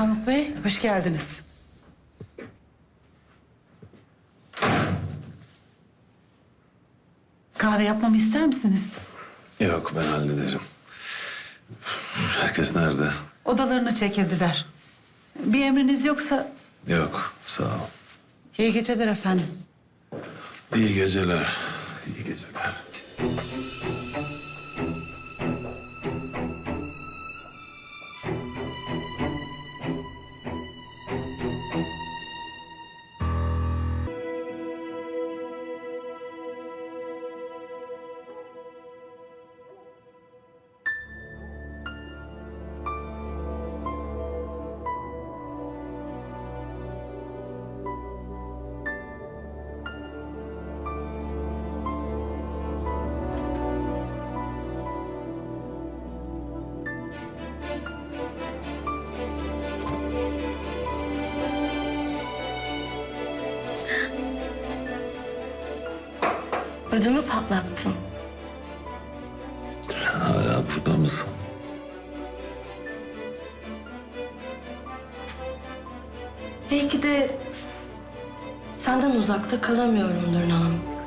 Namık Bey, hoş geldiniz. Kahve yapmamı ister misiniz? Yok ben hallederim. Herkes nerede? Odalarına çekildiler. Bir emriniz yoksa Yok sağ ol. iyi geceler efendim. İyi geceler. İyi geceler. Ödümü patlattın. Sen hala burada mısın? Belki de senden uzakta kalamıyorumdur Namık.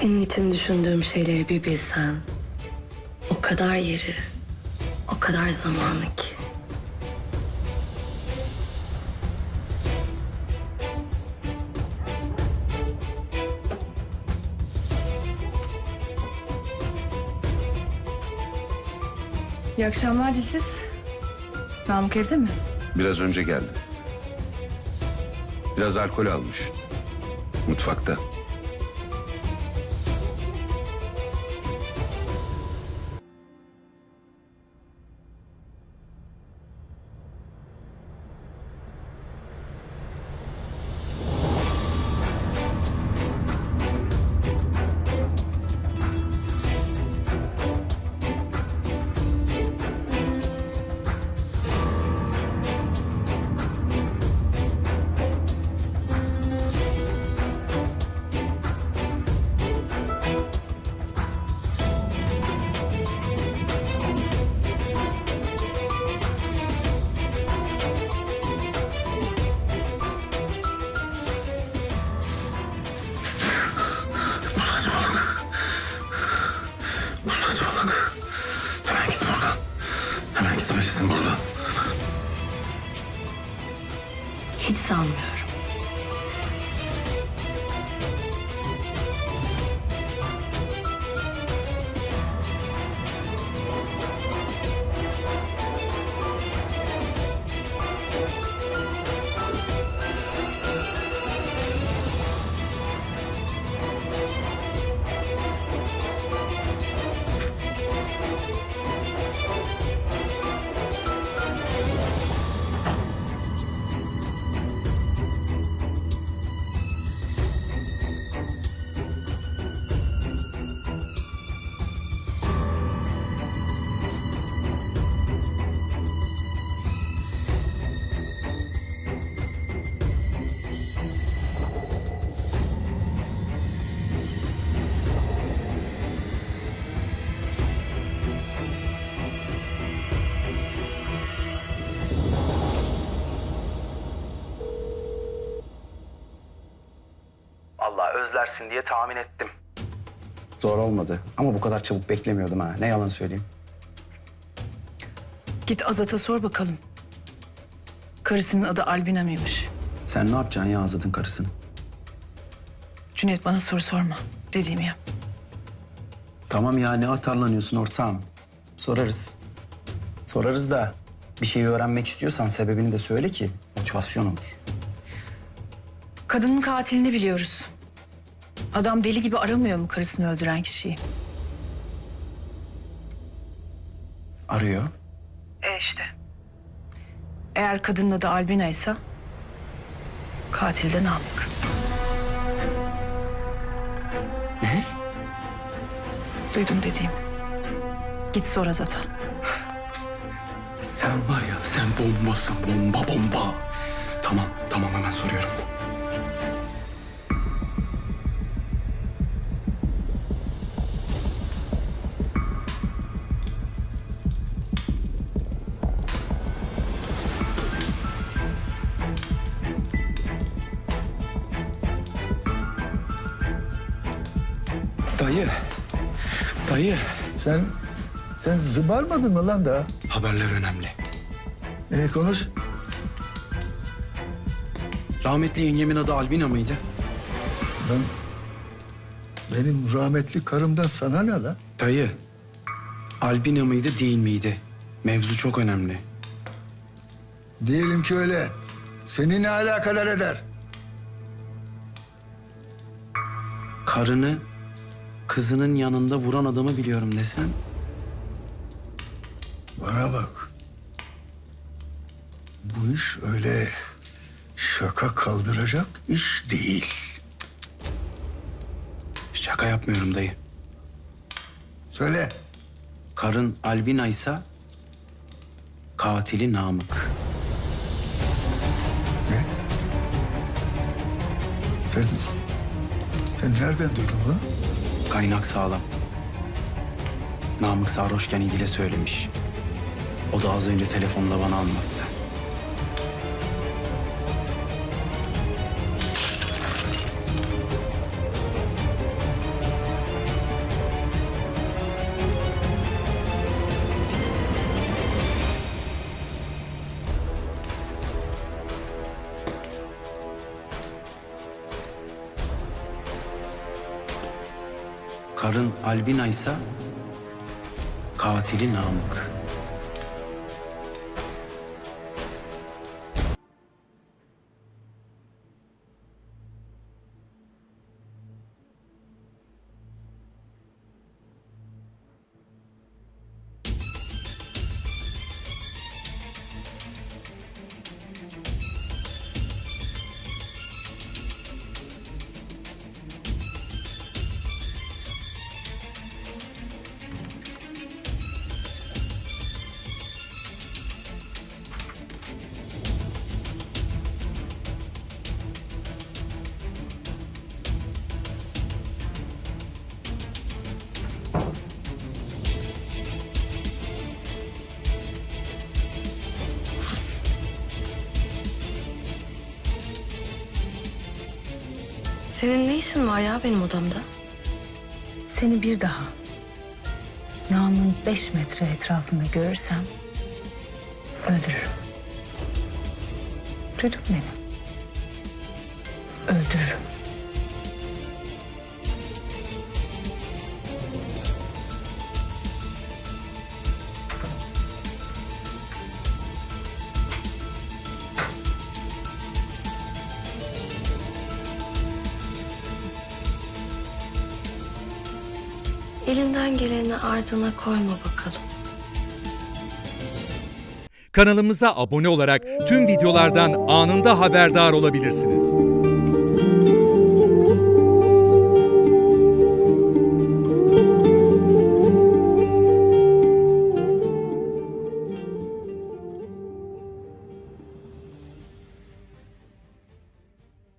Senin için düşündüğüm şeyleri bir bilsen. O kadar yeri, o kadar zamanı ki. İyi akşamlar disiz. Namık evde mi? Biraz önce geldi. Biraz alkol almış. Mutfakta. Hiç sanmıyorum. Özlersin diye tahmin ettim. Zor olmadı ama bu kadar çabuk beklemiyordum ha. Ne yalan söyleyeyim. Git Azat'a sor bakalım. Karısının adı Albina mıymış? Sen ne yapacaksın ya Azat'ın karısını? Cüneyt bana soru sorma. Dediğimi yap. Tamam ya ne atarlanıyorsun ortağım. Sorarız. Sorarız da bir şeyi öğrenmek istiyorsan sebebini de söyle ki motivasyon olur. Kadının katilini biliyoruz. Adam deli gibi aramıyor mu karısını öldüren kişiyi? Arıyor. E işte. Eğer kadının adı Albina ise katil de Namık. Ne? Duydum dediğimi. Git sor Azat'a. Sen var ya sen bombasın bomba bomba. Tamam tamam hemen soruyorum. Dayı. Dayı. Sen sen zıbarmadın mı lan daha? Haberler önemli. Ee, konuş. Rahmetli yengemin adı Albina mıydı? Lan benim rahmetli karımdan sana ne lan? Dayı. Albina mıydı değil miydi? Mevzu çok önemli. Diyelim ki öyle. Seni ne alakadar eder? Karını kızının yanında vuran adamı biliyorum desen. Bana bak. Bu iş öyle şaka kaldıracak iş değil. Şaka yapmıyorum dayı. Söyle. Karın Albina ise katili Namık. Ne? Sen sen nereden duydun bunu? Kaynak sağlam. Namık sarhoşken İdil'e söylemiş. O da az önce telefonla bana anlattı. Karın Albina ise katili Namık. Senin ne işin var ya benim odamda? Seni bir daha namın beş metre etrafında görürsem öldürürüm. Duydun beni? Öldürürüm. Elinden geleni ardına koyma bakalım. Kanalımıza abone olarak tüm videolardan anında haberdar olabilirsiniz.